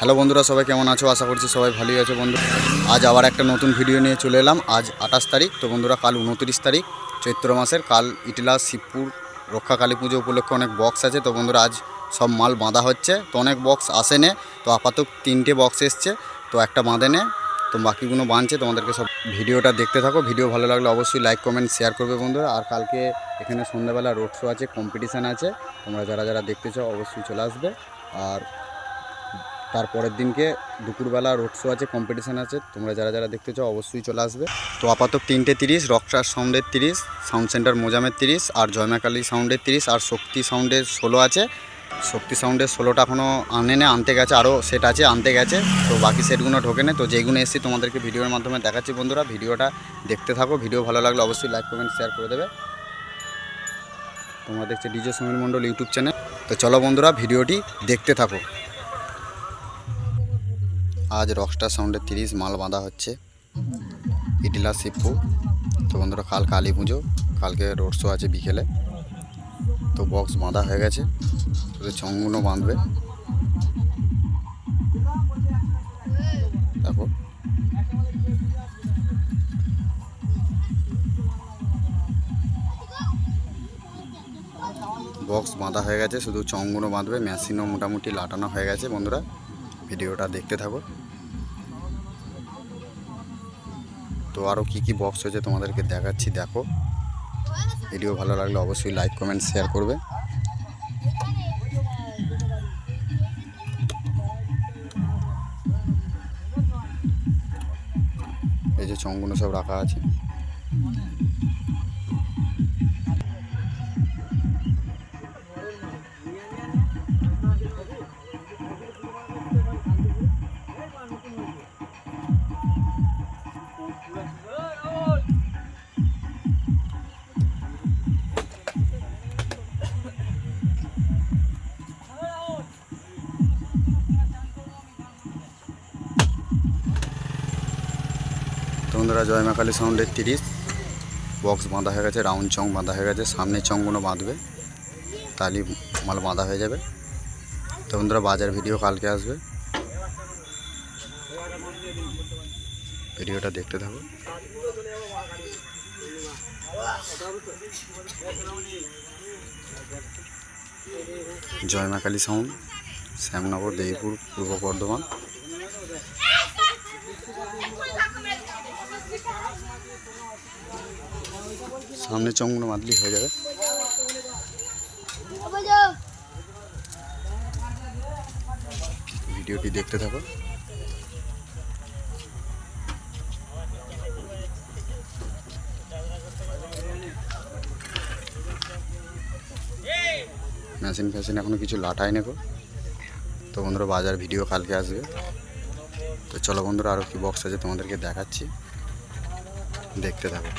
Hello বন্ধুরা, সবাই কেমন আছো? আশা করছি সবাই ভালোই আছো বন্ধু। আজ আবার একটা নতুন ভিডিও নিয়ে চলে এলাম। আজ আঠাশ তারিখ, তো বন্ধুরা কাল উনত্রিশ তারিখ, চৈত্র মাসের। কাল ইটলা, শিবপুর রক্ষা কালী পুজো উপলক্ষে অনেক বক্স আছে। তো বন্ধুরা, আজ সব মাল বাঁধা হচ্ছে। তো অনেক বক্স আসেনে। তো আপাতত তিনটে বক্স এসছে। তো একটা বাঁধে নে। তো বাকিগুলো বাঁধছে। তোমাদেরকে সব ভিডিওটা দেখতে থাকো। ভিডিও ভালো লাগলে অবশ্যই লাইক কমেন্ট শেয়ার করবে বন্ধুরা। আর কালকে এখানে সন্ধ্যাবেলা রোড শো আছে কম্পিটিশান আছে। তোমরা যারা যারা দেখতে চাও, অবশ্যই চলে আসবে। আর তারপরের দিনকে দুপুরবেলা রোড শো আছে কম্পিটিশান আছে। তোমরা যারা যারা দেখতে চাও অবশ্যই চলে আসবে। তো আপাতত তিনটে তিরিশ রকস্টার সাউন্ডের তিরিশ সাউন্ড সেন্টার মোজামের তিরিশ, আর জয়মাকালী সাউন্ডের তিরিশ, আর শক্তি সাউন্ডের ষোলো আছে। শক্তি সাউন্ডের ষোলোটা এখনও আনে না আনতে গেছে আরও সেট আছে, আনতে গেছে। তো বাকি সেটগুলো ঢোকে না। তো যেগুলো এসেছি তোমাদেরকে ভিডিওর মাধ্যমে দেখাচ্ছি বন্ধুরা, ভিডিওটা দেখতে থাকো। ভিডিও ভালো লাগলে অবশ্যই লাইক কমেন্ট শেয়ার করে দেবে। তোমরা দেখছ DJ Samir Mondal YouTube channel তো চলো বন্ধুরা, ভিডিওটি দেখতে থাকো। আজ রকস্টার সাউন্ডে তিরিশ মাল বাঁধা হচ্ছে। ইটিলা শিবপুর। তো বন্ধুরা, কাল কালী পুজো। কালকে রোড শো আছে বিকেলে। তো বক্স বাঁধা হয়ে গেছে। শুধু চংগুলো বাঁধবে। দেখো। বক্স বাঁধা হয়ে গেছে। শুধু চংগুলো বাঁধবে। মেশিনও মোটামুটি লাটানো হয়ে গেছে বন্ধুরা। ভিডিওটা দেখতে থাকো। তো আরও কী কী বক্স হয়েছে তোমাদেরকে দেখাচ্ছি, দেখো। ভিডিও ভালো লাগলে অবশ্যই লাইক কমেন্ট শেয়ার করবে। এই যে চংগুলো সব রাখা আছে। বন্ধুরা জয়মাকালী সাউন্ডের তিরিশ। বক্স বাঁধা হয়ে গেছে রাউন্ড চং বাঁধা হয়ে গেছে, সামনের চংগুলো বাঁধবে। তালি মাল বাঁধা হয়ে যাবে। তো বন্ধুরা, বাজার ভিডিও কালকে আসবে। ভিডিওটা দেখতে থাকো। জয় জয়মাকালী সাউন্ড শ্যামনগর, দেবীপুর, পূর্ব বর্ধমান। সামনে চংগুলো বাঁধলি হয়ে যাবে। ভিডিওটি দেখতে থাকো। মেশিন ফ্যাশিন এখনও কিছু লাটাই নেকো তো বন্ধুরা, বাজার ভিডিও কালকে আসবে। তো চলো বন্ধুরা আরও কি বক্স আছে তোমাদেরকে দেখাচ্ছি। দেখতে থাকো।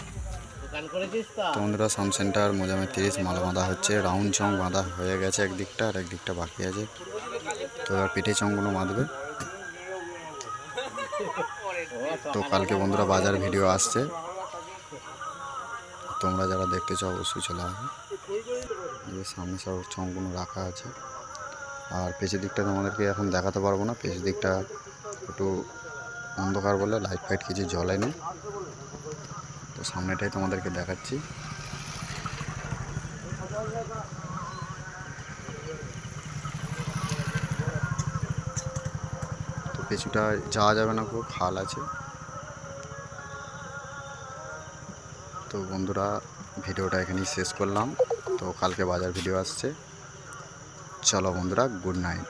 বন্ধুরা, সাউন্ড সেন্টার, মোজামের তিরিশ, মাল বাঁধা হচ্ছে, রাউন্ড চং বাঁধা হয়ে গেছে একদিকটা আর একদিকটা বাকি আছে। তো এবার পিঠে চংগুলো বাঁধবে। তো কালকে বন্ধুরা বাজার ভিডিও আসছে। তোমরা যারা দেখতে চাও অবশ্যই চলে আসবে। যে সামনে সব চংগুলো রাখা আছে। আর পেছনের দিকটা তোমাদেরকে এখন দেখাতে পারব না। পেছনের দিকটা একটু অন্ধকার বলে, লাইট ফাইট কিছু জ্বলে না তো সামনেটাই তোমাদেরকে দেখাচ্ছি। তো পেছুটা যাওয়া যাবে না খুব, খাল আছে। তো বন্ধুরা, ভিডিওটা এখানেই শেষ করলাম। তো কালকে বাজার ভিডিও আসছে। চলো বন্ধুরা, গুড নাইট।